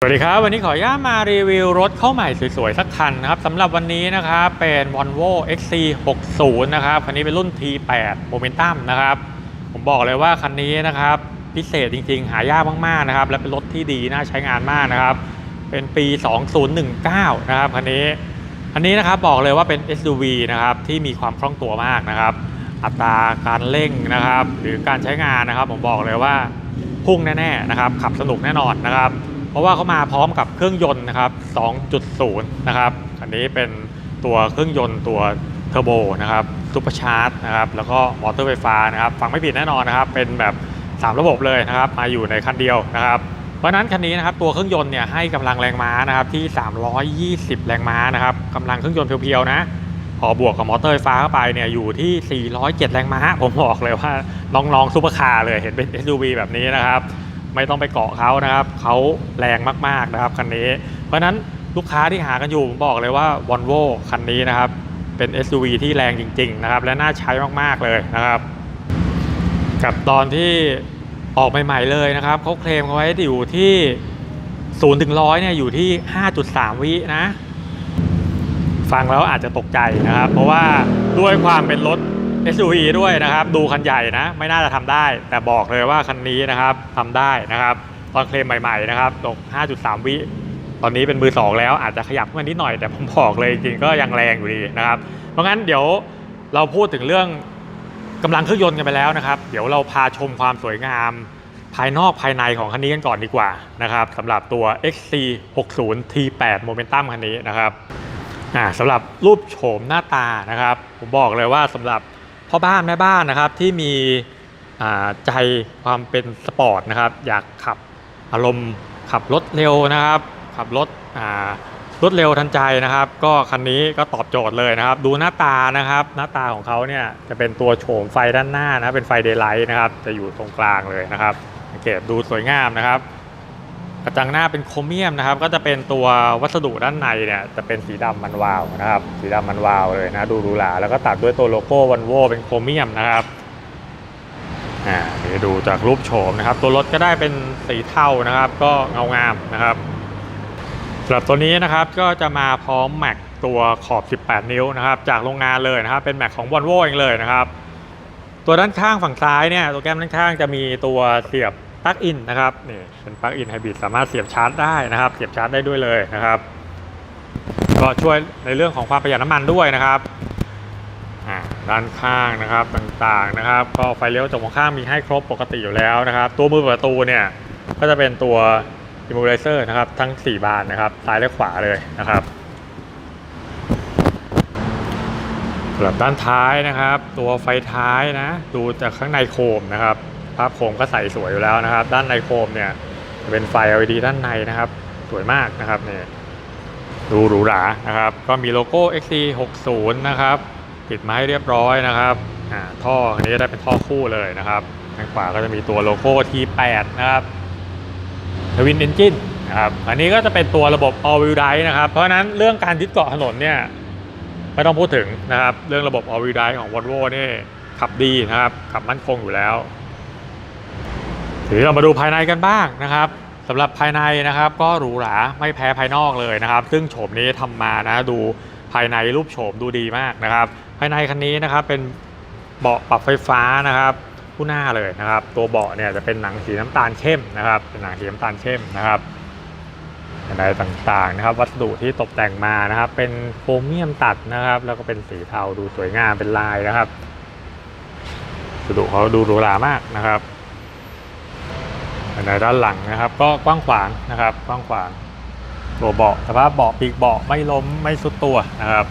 สวัสดีครับ วันนี้ขออนุญาตมารีวิวรถเข้าใหม่สวยๆ สักคันนะครับสำหรับวันนี้นะครับเป็น Volvo XC60 นะครับคันนี้เป็นรุ่น T8 Momentum นะครับผมบอกเลยว่าคันนี้นะครับพิเศษจริงๆ หายากมากๆนะครับและเป็นรถที่ดีน่าใช้งานมากนะครับเป็นปี 2019 นะครับคันนี้คันนี้นะครับบอกเลยว่าเป็น SUV นะครับที่มีความคล่องตัวมากนะครับ อัตราการเร่งนะครับ หรือการใช้งานนะครับ ผมบอกเลยว่าพุ่งแน่ๆนะครับขับสนุกแน่นอนนะครับ ราะว่าเขามาพร้อมกับเครื่องยนต์นะครับ 2.0 นะครับ อันนี้เป็นตัวเครื่องยนต์ตัวเทอร์โบนะครับซุปเปอร์ชาร์จนะครับแล้วก็มอเตอร์ไฟฟ้านะครับฟังไม่ผิดแน่นอนนะครับ เป็นแบบ 3 ระบบเลยนะครับ มาอยู่ในคันเดียวนะครับเพราะนั้นคันนี้นะครับตัวเครื่องยนต์เนี่ยให้กำลังแรงม้านะครับที่ 320 แรงม้านะครับกำลังเครื่องยนต์เพียวๆนะพอบวกกับมอเตอร์ไฟฟ้าเข้าไปเนี่ยอยู่ที่ 407 แรงม้า ผมบอกเลยว่าน้องๆซุปเปอร์คาร์เลยเห็นเป็น SUV แบบนี้นะครับ ไม่ต้องไปเกาะเขานะครับเขาแรงมากๆนะครับคันนี้ เพราะนั้นลูกค้าที่หากันอยู่ผมบอกเลยว่า v o l v o คันนี้นะครับเป็น SUV ที่แรงจริงๆนะครับและน่าใช้มากๆเลยนะครับ กับตอนที่ออกใหม่ๆเลยนะครับเขาเคลมเขาไว้อยู่ที่0ถึง100เนี่ยอยู่ที่ 5.3 วินะ ฟังแล้วอาจจะตกใจนะครับ เพราะว่าด้วยความเป็นรถ SUV ด้วยนะครับ ดูคันใหญ่นะ ไม่น่าจะทำได้ แต่บอกเลยว่าคันนี้นะครับทำได้นะครับ ตอนเคลมใหม่ๆนะครับตก 5.3 วิตอนนี้เป็นมือ2แล้วอาจจะขยับขึ้นมานิดหน่อยแต่ผมบอกเลยจริงก็ยังแรงอยู่ดีนะครับ เพราะงั้นเดี๋ยวเราพูดถึงเรื่องกำลังเครื่องยนต์กันไปแล้วนะครับ เดี๋ยวเราพาชมความสวยงาม ภายนอกภายในของคันนี้กันก่อนดีกว่านะครับสำหรับตัว XC60 T8 Momentum คันนี้นะครับสำหรับรูปโฉมหน้าตานะครับ ผมบอกเลยว่าสำหรับ พ่อบ้านแม่บ้านนะครับที่มีใจความเป็นสปอร์ตนะครับ อยากขับอารมณ์ขับรถเร็วนะครับ ขับรถรถเร็วทันใจนะครับ ก็คันนี้ก็ตอบโจทย์เลยนะครับ ดูหน้าตานะครับ หน้าตาของเขาเนี่ยจะเป็นตัวโฉมไฟด้านหน้านะเป็นไฟเดย์ไลท์นะครับ จะอยู่ตรงกลางเลยนะครับสังเกตดูสวยงามนะครับ กระจังหน้าเป็นโครเมียมนะครับ ก็จะเป็นตัววัสดุด้านในเนี่ยจะเป็นสีดำมันวาวนะครับ สีดำมันวาวเลยนะดูหรูหราแล้วก็ตัดด้วยตัวโลโก้วันโวเป็นโครเมียมนะครับอ่าเดี๋ยวดูจากรูปโฉมนะครับ ตัวรถก็ได้เป็นสีเทานะครับ ก็เงางามนะครับสำหรับตัวนี้นะครับก็จะมาพร้อมแม็กตัวขอบ 18 นิ้วนะครับจากโรงงานเลยนะครับ เป็นแม็กของ v o l v o เองเลยนะครับ ตัวด้านข้างฝั่งซ้ายเนี่ยตัวแก้มด้านข้างจะมีตัวเสียบ ปลั๊กอินนะครับนี่เป็นปลั๊กอินไฮบริดสามารถเสียบชาร์จได้นะครับ เสียบชาร์จได้ด้วยเลยนะครับก็ช่วยในเรื่องของความประหยัดน้ำมันด้วยนะครับด้านข้างนะครับต่างๆนะครับ ก็ไฟเลี้ยวจกมองข้างมีให้ครบปกติอยู่แล้วนะครับ ตัวมือประตูเนี่ยก็จะเป็นตัว immobilizer นะครับ ทั้ง 4 บานนะครับซ้ายและขวาเลยนะครับสำหรับด้านท้ายนะครับ ตัวไฟท้ายนะ ดูจากข้างในโคมนะครับ ภาพโคมก็ใส่สวยอยู่แล้วนะครับ ด้านในโคมเนี่ยเป็นไฟ LED ด้านในนะครับ สวยมากนะครับเนี่ยดูหรูหรานะครับ ก็มีโลโก้ XC60 นะครับติดมาให้เรียบร้อยนะครับอ่าท่ออันนี้ก็ได้เป็นท่อคู่เลยนะครับทางขวาก็จะมีตัวโลโก้ T8 นะครับทวินเอนจินนะครับอันนี้ก็จะเป็นตัวระบบ All Wheel Drive นะครับ เพราะฉะนั้นเรื่องการยึดเกาะถนนเนี่ยไม่ต้องพูดถึงนะครับ เรื่องระบบ All Wheel Drive ของ Volvo นี่ขับดีนะครับ ขับมั่นคงอยู่แล้ว ทีนี้เรามาดูภายในกันบ้างนะครับสำหรับภายในนะครับ ก็หรูหราไม่แพ้ภายนอกเลยนะครับ ซึ่งโฉมนี้ทำมานะดูภายในรูปโฉมดูดีมากนะครับ ภายในคันนี้นะครับเป็นเบาะปรับไฟฟ้านะครับผู้หน้าเลยนะครับ ตัวเบาะเนี่ยจะเป็นหนังสีน้ำตาลเข้มนะครับ เป็นหนังสีน้ำตาลเข้มนะครับอะไรต่างๆนะครับ วัสดุที่ตกแต่งมานะครับ เป็นโครเมียมตัดนะครับ แล้วก็เป็นสีเทาดูสวยงามเป็นลายนะครับวัสดุเขาดูหรูหรามากนะครับ ในด้านหลังนะครับ ก็กว้างขวางนะครับกว้างขวางตัวเบาะสภาพเบาะปีกเบาะไม่ล้มไม่สุดตัวนะครับ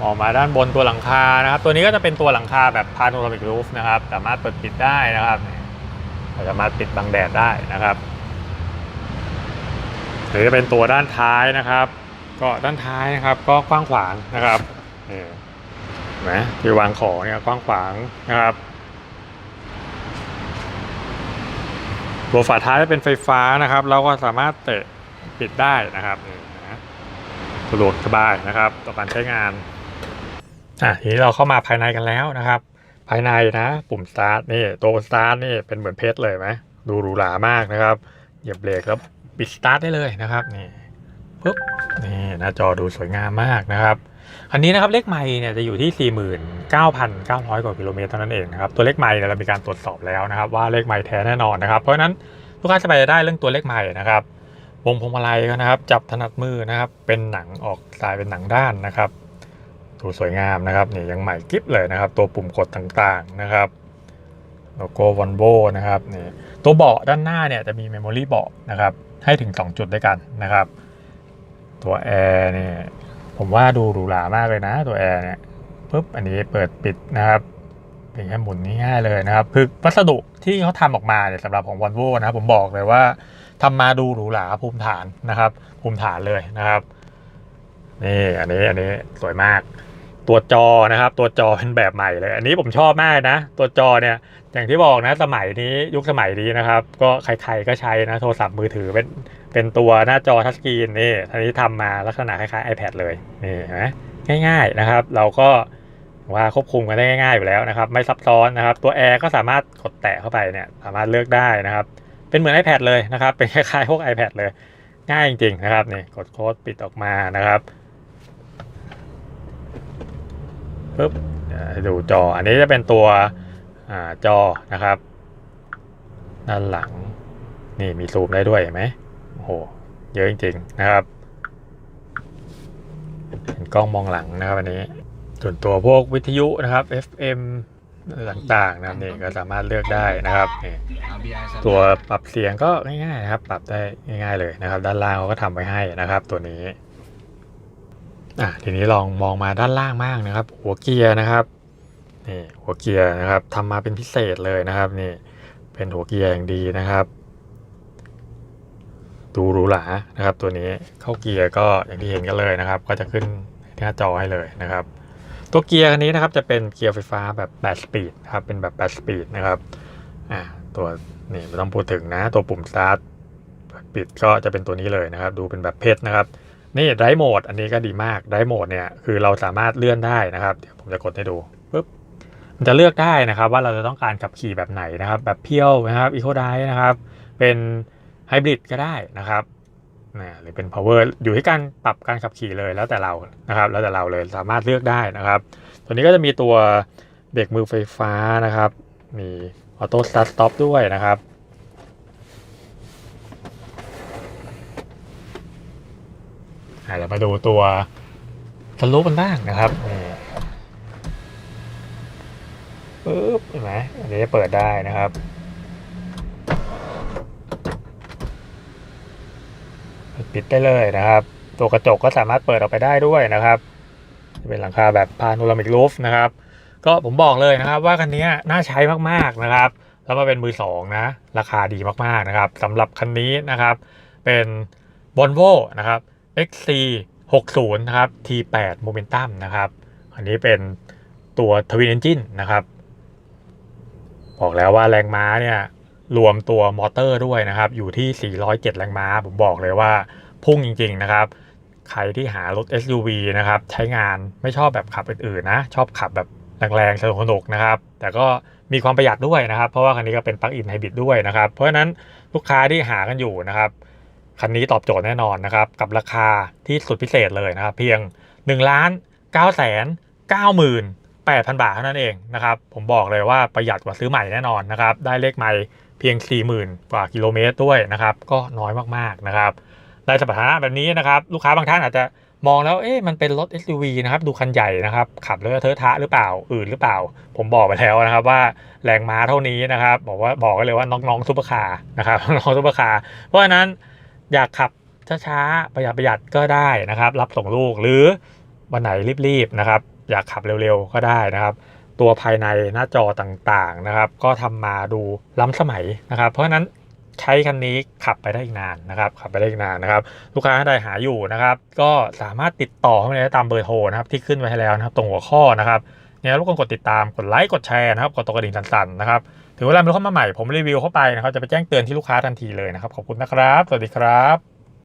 มองมาด้านบนตัวหลังคานะครับ ตัวนี้ก็จะเป็นตัวหลังคาแบบพาโนรามิกรูฟนะครับ สามารถเปิดปิดได้นะครับสามารถปิดบังแดดได้นะครับหรือจะเป็นตัวด้านท้ายนะครับ ก็ด้านท้ายนะครับ ก็กว้างขวางนะครับเห็นไหมที่วางของเนี่ยกว้างขวางนะครับ ตัวฝาท้ายเป็นไฟฟ้านะครับเราก็สามารถเตะปิดได้นะครับสะดวกสบายนะครับ ต่อการใช้งานอะทีนี้เราเข้ามาภายในกันแล้วนะครับ ภายในนะ ปุ่มสตาร์ทนี่ตัวสตาร์ทนี่เป็นเหมือนเพชรเลยไหมดูหรูหรามากนะครับเหยียบเบรกแล้วปิดสตาร์ทได้เลยนะครับนี่ปุ๊บนี่หน้าจอดูสวยงามมากนะครับ คันนี้นะครับเลขไมล์เนี่ยจะอยู่ที่ 49,900 กว่ากิโลเมตรเท่านั้นเองนะครับตัวเลขไมล์เนี่ยเรามีการตรวจสอบแล้วนะครับ ว่าเลขไมล์แท้แน่นอนนะครับ เพราะฉะนั้นลูกค้าสบายใจได้เรื่องตัวเลขไมล์นะครับวงพวงมาลัยก็นะครับ จับถนัดมือนะครับ เป็นหนังออกสไตล์เป็นหนังด้านนะครับดูสวยงามนะครับนี่ยังใหม่กริบเลยนะครับ ตัวปุ่มกดต่างๆนะครับโลโก้วอลโวนะครับนี่ตัวเบาะด้านหน้าเนี่ยจะมีเมมโมรี่เบาะนะครับให้ถึง 2 จุดด้วยกันนะครับ ตัวแอร์เนี่ย ผมว่าดูหรูหรามากเลยนะตัวแอร์เนี่ยปุ๊บอันนี้เปิดปิดนะครับเป็นแค่หมุนง่ายๆเลยนะครับ คือวัสดุที่เขาทำออกมาเนี่ยสำหรับของวอลโวนะครับผมบอกเลยว่าทำมาดูหรูหราภูมิฐานนะครับ ภูมิฐานเลยนะครับนี่อันนี้อันนี้สวยมาก ตัวจอนะครับ ตัวจอเป็นแบบใหม่เลย อันนี้ผมชอบมากนะ ตัวจอเนี่ยอย่างที่บอกนะสมัยนี้ยุคสมัยนี้นะครับ ก็ใครๆก็ใช้นะโทรศัพท์มือถือเป็น เป็นตัวหน้าจอทัชสกรีนนี่อันนี้ทำมาลักษณะคล้ายๆ iPad เลยนี่เห็นไหมง่ายๆนะครับ เราก็ว่าควบคุมกันได้ง่ายๆอยู่แล้วนะครับ ไม่ซับซ้อนนะครับ ตัวแอร์ก็สามารถกดแตะเข้าไปเนี่ยสามารถเลือกได้นะครับ เป็นเหมือน iPad เลยนะครับ เป็นคล้ายๆพวก iPad เลย ง่ายจริงๆนะครับนี่กดโค้ดปิดออกมานะครับปุ๊บดูจออันนี้จะเป็นตัวอจอนะครับ ด้านหลัง นี่มีซูมได้ด้วยเห็นไหม โอ้โหเยอะจริงๆนะครับเป็นกล้องมองหลังนะครับอันนี้ ส่วนตัวพวกวิทยุนะครับ FM ต่างๆนะครับนี่ก็สามารถเลือกได้นะครับนี่ตัวปรับเสียงก็ง่ายๆนะครับปรับได้ง่าย ๆเลยนะครับ ด้านล่างเขาก็ทำไว้ให้นะครับ ตัวนี้อะทีนี้ลองมองมาด้านล่างมากนะครับ หัวเกียร์นะครับนี่หัวเกียร์นะครับทำมาเป็นพิเศษเลยนะครับนี่เป็นหัวเกียร์อย่างดีนะครับ ดูหรูหรานะครับ ตัวนี้เข้าเกียร์ก็อย่างที่เห็นกันเลยนะครับ ก็จะขึ้นหน้าจอให้เลยนะครับ ตัวเกียร์คันนี้นะครับจะเป็นเกียร์ไฟฟ้าแบบ8สปีดครับเป็นแบบ8สปีดนะครับอ่าตัวนี่ไม่ต้องพูดถึงนะ ตัวปุ่มสตาร์ทปิดก็จะเป็นตัวนี้เลยนะครับ ดูเป็นแบบเพชรนะครับนี่ไดโหมดอันนี้ก็ดีมากไดโหมดเนี่ยคือเราสามารถเลื่อนได้นะครับเดี๋ยวผมจะกดให้ดูปุ๊บมันจะเลือกได้นะครับ ว่าเราจะต้องการขับขี่แบบไหนนะครับ แบบเพียวนะครับอีโคไดนะครับ เป็น ไฮบริดก็ได้นะครับนะหรือเป็น power อยู่ที่การปรับการขับขี่เลยแล้วแต่เรานะครับ แล้วแต่เราเลยสามารถเลือกได้นะครับ ตัวนี้ก็จะมีตัวเบรกมือไฟฟ้านะครับ มีออโต้สตาร์ทสต็อปด้วยนะครับเดี๋ยวมาดูตัวสลูปมันบ้างนะครับนี่ปึ๊บเห็นไหมอันนี้จะเปิดได้นะครับ ปิดได้เลยนะครับ ตัวกระจกก็สามารถเปิดออกไปได้ด้วยนะครับจะเป็นหลังคาแบบพาโนรามิกรูฟนะครับ ก็ผมบอกเลยนะครับ ว่าคันนี้น่าใช้มากๆนะครับ แล้วมาเป็นมือสองนะราคาดีมากๆนะครับสำหรับคันนี้นะครับ เป็น Volvo นะครับ XC 60นะครับ T8 Momentum นะครับ อันนี้เป็นตัว Twin Engine นะครับ บอกแล้วว่าแรงม้าเนี่ย รวมตัวมอเตอร์ด้วยนะครับ อยู่ที่ 407 แรงม้า ผมบอกเลยว่าพุ่งจริง ๆ นะครับ ใครที่หารถ SUV นะครับ ใช้งานไม่ชอบแบบขับอื่นๆนะ ชอบขับแบบแรงๆสนุกๆนะครับ แต่ก็มีความประหยัดด้วยนะครับ เพราะว่าคันนี้ก็เป็นปลั๊กอินไฮบริดด้วยนะครับ เพราะฉะนั้นลูกค้าที่หากันอยู่นะครับ คันนี้ตอบโจทย์แน่นอนนะครับ กับราคาที่สุดพิเศษเลยนะครับ เพียง1ล้าน9แสน9หมื่น8,000 บาทเท่านั้นเองนะครับ ผมบอกเลยว่าประหยัดกว่าซื้อใหม่แน่นอนนะครับ ได้เลขใหม่ เพียง 40,000 กว่ากิโลเมตรด้วยนะครับ ก็น้อยมากๆนะครับในสมรรถนะแบบนี้นะครับ ลูกค้าบางท่านอาจจะมองแล้วเอ๊ะมันเป็นรถ SUV นะครับดูคันใหญ่นะครับ ขับแล้วเทอะทะหรือเปล่าอื่นหรือเปล่า ผมบอกไปแล้วนะครับว่าแรงม้าเท่านี้นะครับ บอกว่าบอกกันเลยว่าน้องๆซุปเปอร์คาร์นะครับน้องซุปเปอร์คาร์เพราะฉะนั้นอยากขับช้าๆประหยัดประหยัดก็ได้นะครับ รับส่งลูกหรือวันไหนรีบๆนะครับ อยากขับเร็วๆก็ได้นะครับ ตัวภายในหน้าจอต่างๆนะครับ ก็ทำมาดูล้ำสมัยนะครับ เพราะฉะนั้นใช้คันนี้ขับไปได้อีกนานนะครับ ขับไปได้อีกนานนะครับ ลูกค้าท่านใดหาอยู่นะครับ ก็สามารถติดต่อเข้ามาได้ตามเบอร์โทรนะครับ ที่ขึ้นไว้ให้แล้วนะครับ ตรงหัวข้อนะครับเนี่ยรบกวนกดติดตามกดไลค์กดแชร์นะครับกดตัวกระดิ่งสั่นๆนะครับถึงเวลามีรถเข้ามาใหม่ผมรีวิวเข้าไปนะครับจะไปแจ้งเตือนที่ลูกค้าทันทีเลยนะครับขอบคุณนะครับ สวัสดีครับ